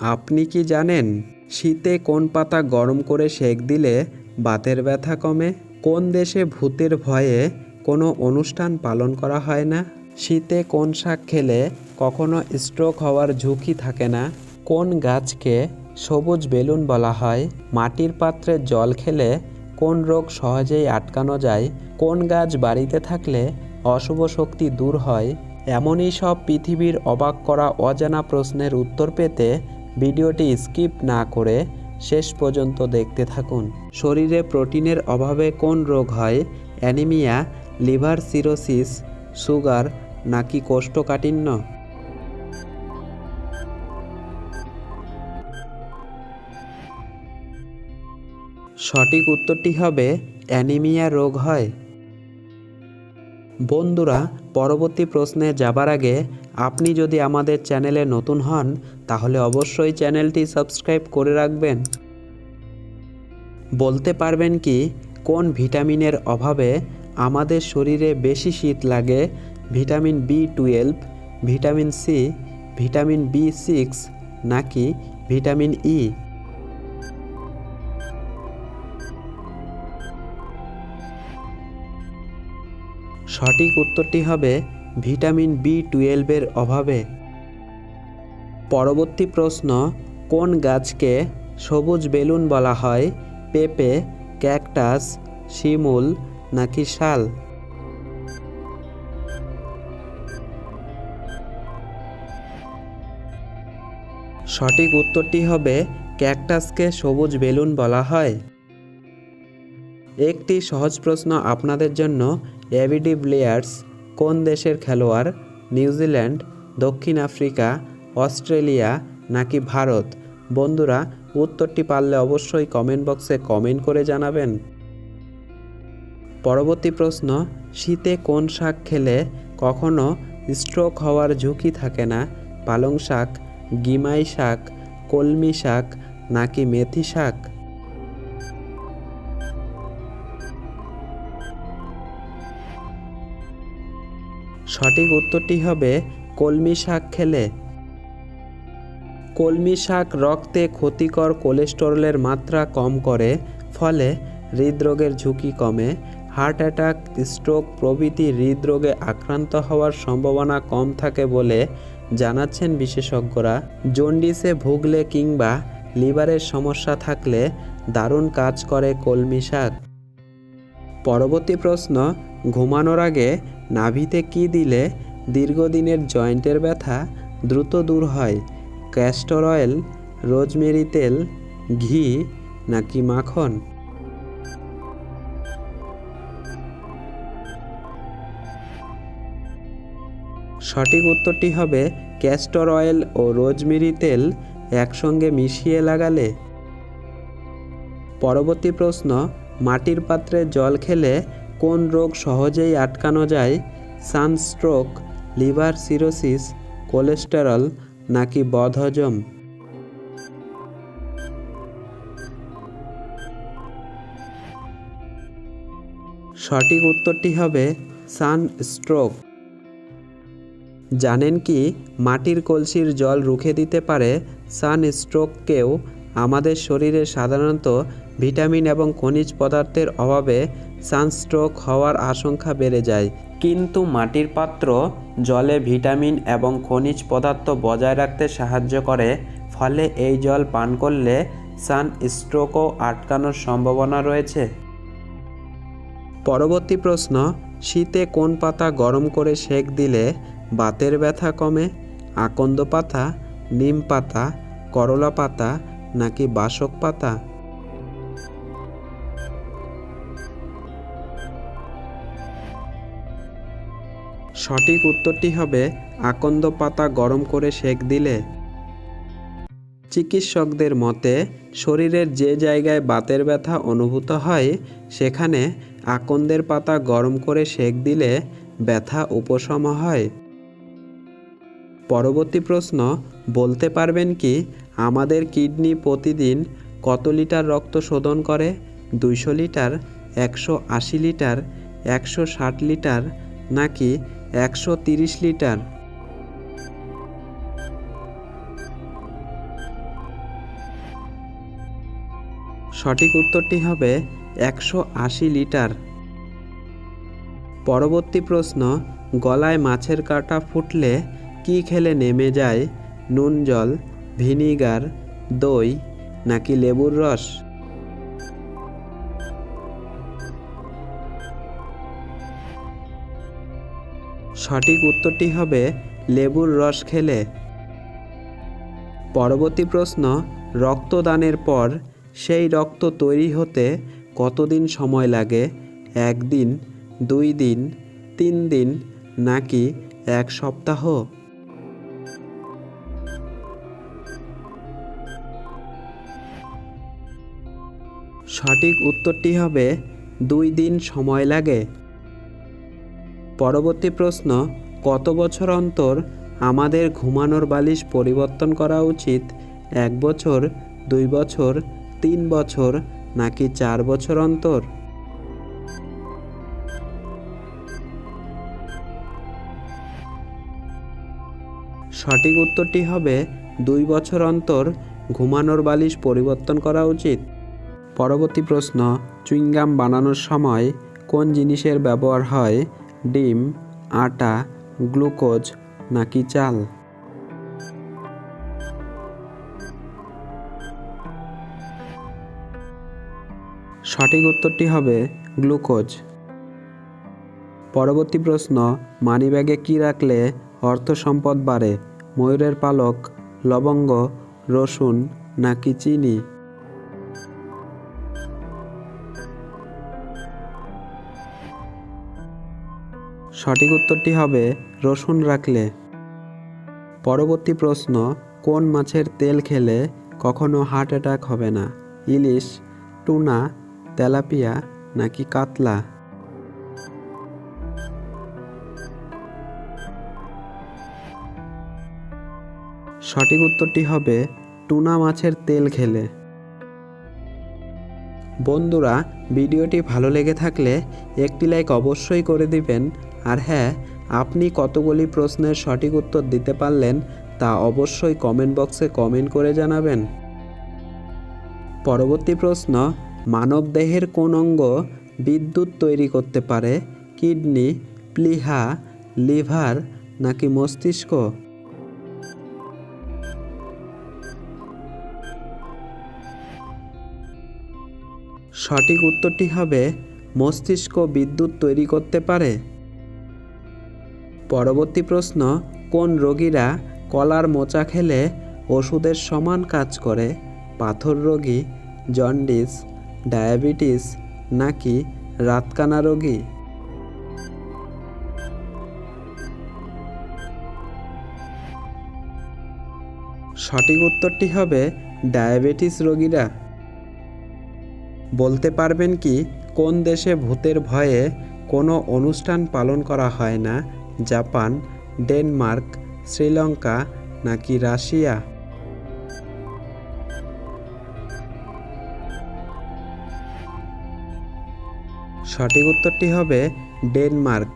আপনি কি জানেন শীতে কোন পাতা গরম করে সেক দিলে বাতের ব্যথা কমে? কোন দেশে ভূতের ভয়ে কোনো অনুষ্ঠান পালন করা হয় না? শীতে কোন শাক খেলে কখনো স্ট্রোক হওয়ার ঝুঁকি থাকে না? কোন গাছকে সবুজ বেলুন বলা হয়? মাটির পাত্রে জল খেলে কোন রোগ সহজেই আটকানো যায়? কোন গাছ বাড়িতে থাকলে অশুভ শক্তি দূর হয়? এমনই সব পৃথিবীর অবাক করা অজানা প্রশ্নের উত্তর পেতে ভিডিওটি স্কিপ না করে শেষ পর্যন্ত দেখতে থাকুন। শরীরে প্রোটিনের অভাবে কোন রোগ হয়? অ্যানিমিয়া, লিভার সিরোসিস, সুগার নাকি কোষ্ঠকাঠিন্য? সঠিক উত্তরটি হবে অ্যানিমিয়া রোগ হয়। বন্ধুরা, পরবর্তী প্রশ্নে যাবার আগে আপনি যদি আমাদের চ্যানেলে নতুন হন, তাহলে অবশ্যই চ্যানেলটি সাবস্ক্রাইব করে রাখবেন। বলতে পারবেন কি, কোন ভিটামিনের অভাবে আমাদের শরীরে বেশি শীত লাগে? Vitamin B twelve, vitamin C, vitamin B six নাকি ভিটামিন ই? সঠিক উত্তরটি হবে ভিটামিন বি টুয়েলভের অভাবে। পরবর্তী প্রশ্ন, কোন গাছকে সবুজ বেলুন বলা হয়, পেঁপে, ক্যাকটাস, শিমুল নাকি শাল? সঠিক উত্তরটি হবে ক্যাকটাসকে সবুজ বেলুন বলা হয়। একটি সহজ প্রশ্ন আপনাদের জন্য, এভিডি প্লেয়ার্স কোন দেশের খেলোয়াড় নিউজিল্যান্ড, দক্ষিণ আফ্রিকা, অস্ট্রেলিয়া নাকি ভারত? বন্ধুরা, উত্তরটি পারলে অবশ্যই কমেন্ট বক্সে কমেন্ট করে জানাবেন। পরবর্তী প্রশ্ন, শীতে কোন শাক খেলে কখনো স্ট্রোক হওয়ার ঝুঁকি থাকে না? পালং শাক, গিমাই শাক, কলমি শাক নাকি মেথি শাক? সঠিক উত্তরটি হবে কলমি শাক খেলে। কলমি শাক রক্তে ক্ষতিকর কোলেস্টেরলের মাত্রা কম করে, ফলে হৃদরোগের ঝুঁকি কমে। হার্ট অ্যাটাক, স্ট্রোক প্রভৃতি হৃদরোগে আক্রান্ত হওয়ার সম্ভাবনা কম থাকে বলে জানাচ্ছেন বিশেষজ্ঞরা। জন্ডিসে ভুগলে কিংবা লিভারের সমস্যা থাকলে দারুণ কাজ করে কলমি শাক। পরবর্তী প্রশ্ন, ঘুমানোর আগে নাভিতে কি দিলে দীর্ঘদিনের জয়েন্টের ব্যথা দ্রুত দূর হয়? ক্যাস্টর অয়েল, রোজমেরি তেল, ঘি, নাকি মাখন? সঠিক উত্তরটি হবে ক্যাস্টর অয়েল ও রোজমেরি তেল একসঙ্গে মিশিয়ে লাগালে। পরবর্তী প্রশ্ন মাটির পাত্রে জল খেলে কোন রোগ সহজেই আটকানো যায়? সানস্ট্রোক, লিভার সিরোসিস, কোলেস্টেরল নাকি বদহজম? সঠিক উত্তরটি হবে সানস্ট্রোক। জানেন কি, মাটির কলসির জল রুখে দিতে পারে সান সানস্ট্রোককেও। আমাদের শরীরে সাধারণত ভিটামিন এবং খনিজ পদার্থের অভাবে সানস্ট্রোক হওয়ার আশঙ্কা বেড়ে যায়। কিন্তু মাটির পাত্র জলে ভিটামিন এবং খনিজ পদার্থ বজায় রাখতে সাহায্য করে ফলে এই জল পান করলে সানস্ট্রোকও আটকানোর সম্ভাবনা রয়েছে। পরবর্তী প্রশ্ন শীতে কোন পাতা গরম করে সেক দিলে বাতের ব্যথা কমে? আকন্দ পাতা নিম পাতা করলা পাতা নাকি বাসক পাতা? সঠিক উত্তরটি হবে, আকন্দ পাতা গরম করে সেক দিলে। চিকিৎসকদের মতে, শরীরের যে জায়গায় বাতের ব্যথা অনুভূত হয়, সেখানে আকন্দের পাতা গরম করে সেক দিলে ব্যথা উপশম হয়। পরবর্তী প্রশ্ন, বলতে পারবেন কি, আমাদের কিডনি প্রতিদিন কত লিটার রক্ত শোধন করে? দুইশো লিটার, একশো আশি লিটার, একশো ষাট লিটার, নাকি একশো তিরিশ লিটার। সঠিক উত্তরটি হবে একশো আশি লিটার। পরবর্তী প্রশ্ন, গলায় মাছের কাঁটা ফুটলে কি খেলে নেমে যায়? নুন জল, ভিনিগার, দই নাকি লেবুর রস? সঠিক উত্তরটি হবে লেবুর রস খেলে। পরবর্তী প্রশ্ন, রক্তদানের পর সেই রক্ত তৈরি হতে কতদিন সময় লাগে? একদিন, দুই দিন, তিন দিন, নাকি এক সপ্তাহ? সঠিক উত্তরটি হবে দুই দিন সময় লাগে। পরবর্তী প্রশ্ন, কত বছর অন্তর আমাদের ঘুমানোর বালিশ পরিবর্তন করা উচিত? এক বছর, দুই বছর, তিন বছর, নাকি চার বছর অন্তর? সঠিক উত্তরটি হবে, দুই বছর অন্তর ঘুমানোর বালিশ পরিবর্তন করা উচিত। পরবর্তী প্রশ্ন, চুইংগাম বানানোর সময় কোন জিনিসের ব্যবহার হয়? ডিম, আটা, গ্লুকোজ নাকি চাল? সঠিক উত্তরটি হবে গ্লুকোজ। পরবর্তী প্রশ্ন মানিব্যাগে কি রাখলে অর্থ সম্পদ বাড়ে? ময়ূরের পালক, লবঙ্গ, রসুন নাকি চিনি? সঠিক উত্তরটি হবে রসুন রাখলে। পরবর্তী প্রশ্ন, কোন মাছের তেল খেলে কখনো হার্ট অ্যাটাক হবে না? ইলিশ, টুনা, তেলাপিয়া নাকি কাতলা? সঠিক উত্তরটি হবে টুনা মাছের তেল খেলে। বন্ধুরা, ভিডিওটি ভালো লেগে থাকলে একটি লাইক অবশ্যই করে দিবেন। আর হ্যাঁ আপনি কতগুলি প্রশ্নের সঠিক উত্তর দিতে পারলেন তা অবশ্যই কমেন্ট বক্সে কমেন্ট করে জানাবেন। পরবর্তী প্রশ্ন মানবদেহের কোন অঙ্গ বিদ্যুৎ তৈরি করতে পারে? কিডনি, প্লিহা, লিভার নাকি মস্তিষ্ক? সঠিক উত্তরটি হবে, মস্তিষ্ক বিদ্যুৎ তৈরি করতে পারে। পরবর্তী প্রশ্ন, কোন রোগীরা কলার মোচা খেলে ওষুধের সমান কাজ করে? পাথর রোগী, জন্ডিস, ডায়াবেটিস, নাকি রাতকানা রোগী? সঠিক উত্তরটি হবে ডায়াবেটিস রোগীরা। বলতে পারবেন কি, কোন দেশে ভূতের ভয়ে কোনো অনুষ্ঠান পালন করা হয় না জাপান ডেনমার্ক শ্রীলঙ্কা নাকি রাশিয়া? সঠিক উত্তরটি হবে ডেনমার্ক।